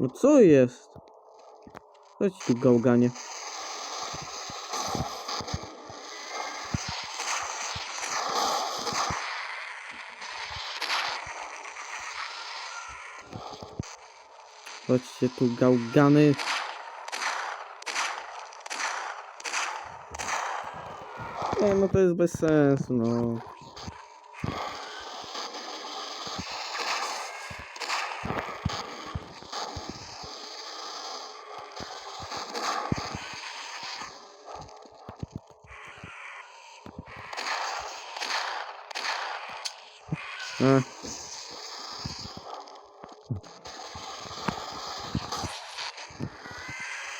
No co jest? Chodź tu gałganie. Chodźcie tu gałgany. Nie, no to jest bez sensu, no. A.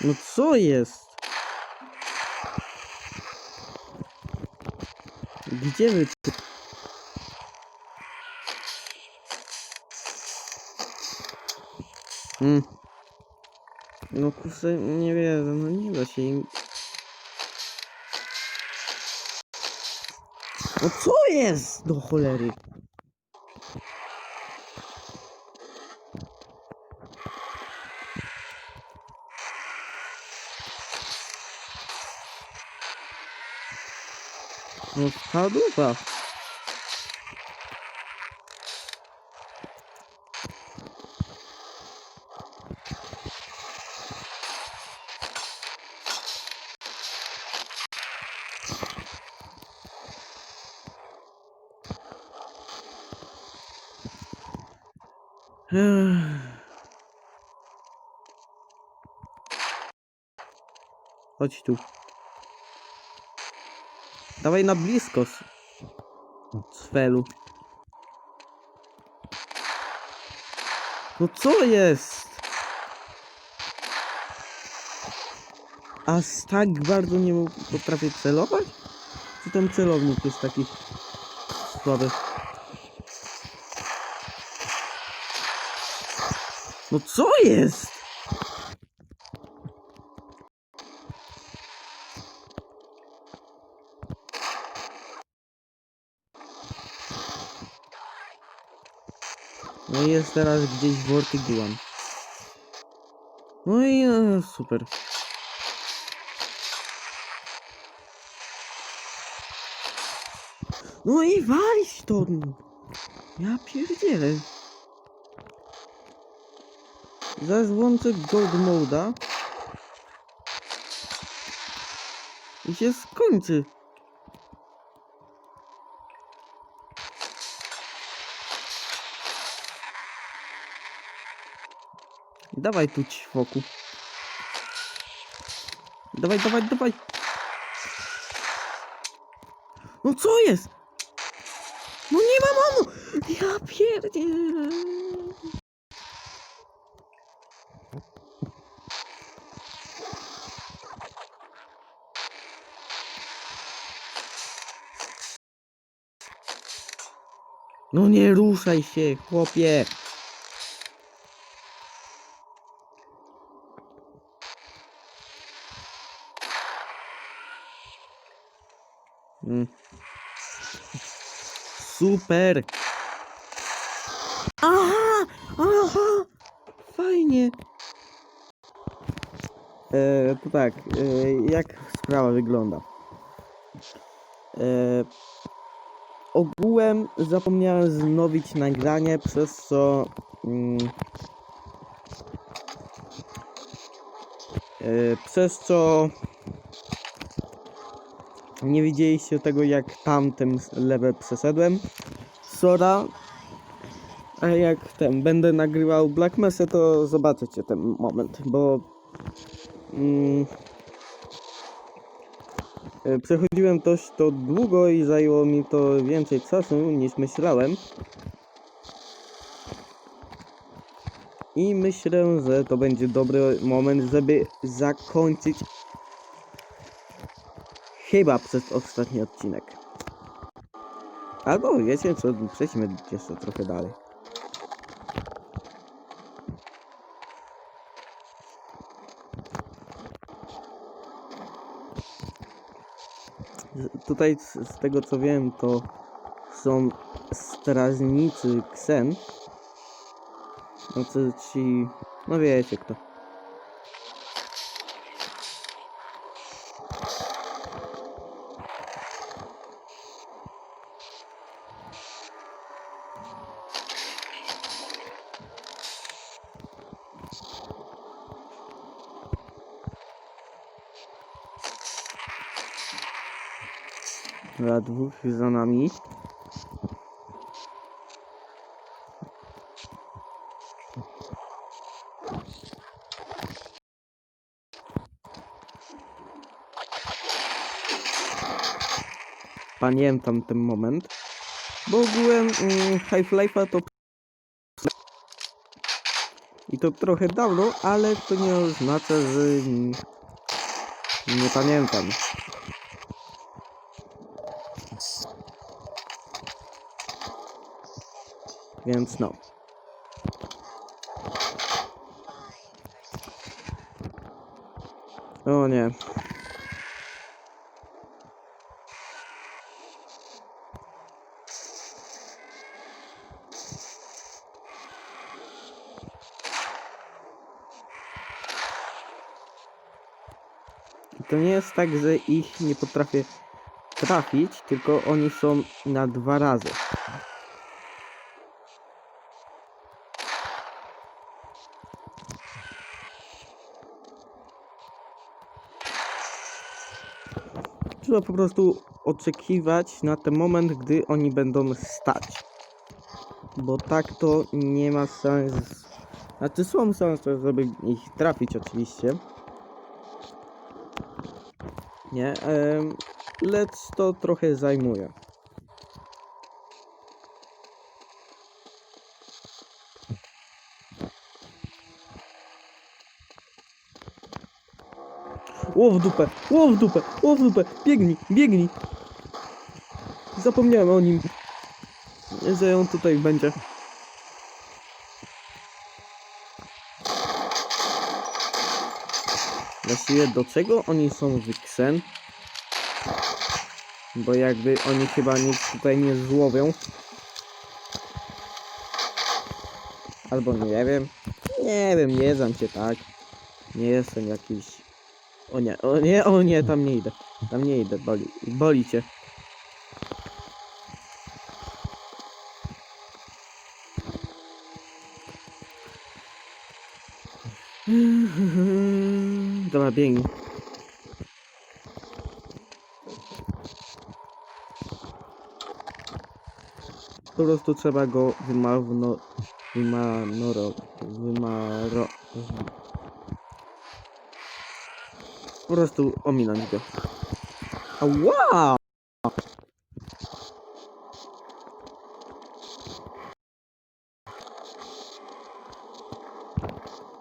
No co jest? Gdzie wy? Hmm. No kurczę, nie wiem, no nie da się im... No co jest do cholery? No ta dupa. Chodź tu. Dawaj na blisko. Sfelu. No co jest? Aż tak bardzo nie potrafię celować? Czy ten celownik jest taki słaby? No co jest? No i jest teraz gdzieś w Ortyguan. No i e, super. No i walić to! Ja pierdzielę. Zaraz włączę Gold Moda. I się skończy. Dawaj tu ćwoku. Dawaj, dawaj, dawaj. No co jest? No nie ma mamo! Ja pierdzielę. No nie ruszaj się, chłopie. Super. Aha, aha, fajnie. E, to tak, e, jak sprawa wygląda? E, ogółem zapomniałem znowić nagranie, przez co mm, e, przez co nie widzieliście tego jak tamtym level przeszedłem. Sora. A jak ten będę nagrywał Black Mesa to zobaczycie ten moment bo mm, e, przechodziłem to, to długo i zajęło mi to więcej czasu niż myślałem. I myślę, że to będzie dobry moment, żeby zakończyć chyba przez ostatni odcinek. Albo wiecie co, przejdźmy jeszcze trochę dalej. Tutaj z, z tego co wiem to są strażnicy Ksen. Znaczy ci No wiecie kto. Dobra, dwóch za nami. Pamiętam ten moment. Bo ogółem mm, Half-Life'a to i to trochę dawno, ale to nie oznacza, że nie pamiętam. Więc no. O nie. To nie jest tak, że ich nie potrafię trafić, tylko oni są na dwa razy. Trzeba po prostu oczekiwać na ten moment, gdy oni będą stać. Bo tak to nie ma sens. Znaczy są szanse, żeby ich trafić oczywiście. Nie, lecz to trochę zajmuje. Ło w dupę, ło w dupę, ło w dupę, biegnij, biegnij. Zapomniałem o nim, że on tutaj będzie. Właściwie do czego oni są wyksen? Bo jakby oni chyba nic tutaj nie złowią. Albo nie wiem. Nie wiem, nie znam się tak. Nie jestem jakiś... O nie, o nie, o nie, tam nie idę. Tam nie idę, boli, boli cię. Dobra, biegnij. Po prostu trzeba go wymawno... Wymanoro... Wymaro... Po prostu ominąć go. Ała!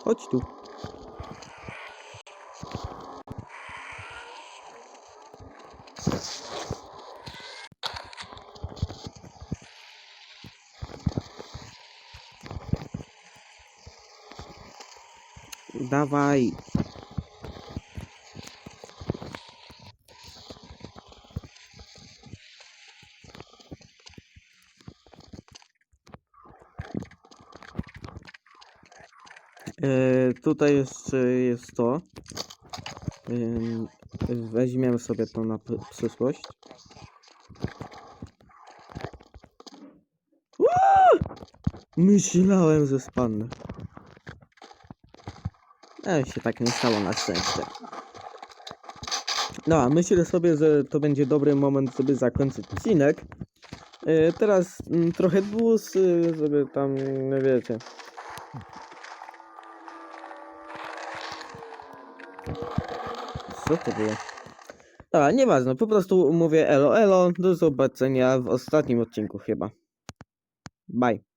Chodź tu. Dawaj. E, tutaj jeszcze jest to. Weźmiemy sobie to na przyszłość. Ua! Myślałem, że spadnę. Ale się tak nie stało na szczęście. No, a myślę sobie, że to będzie dobry moment, żeby zakończyć odcinek. E, teraz mm, trochę dłuższy, żeby tam, no wiecie. Co to było? Dobra, nieważne, po prostu mówię elo elo, do zobaczenia w ostatnim odcinku chyba. Bye.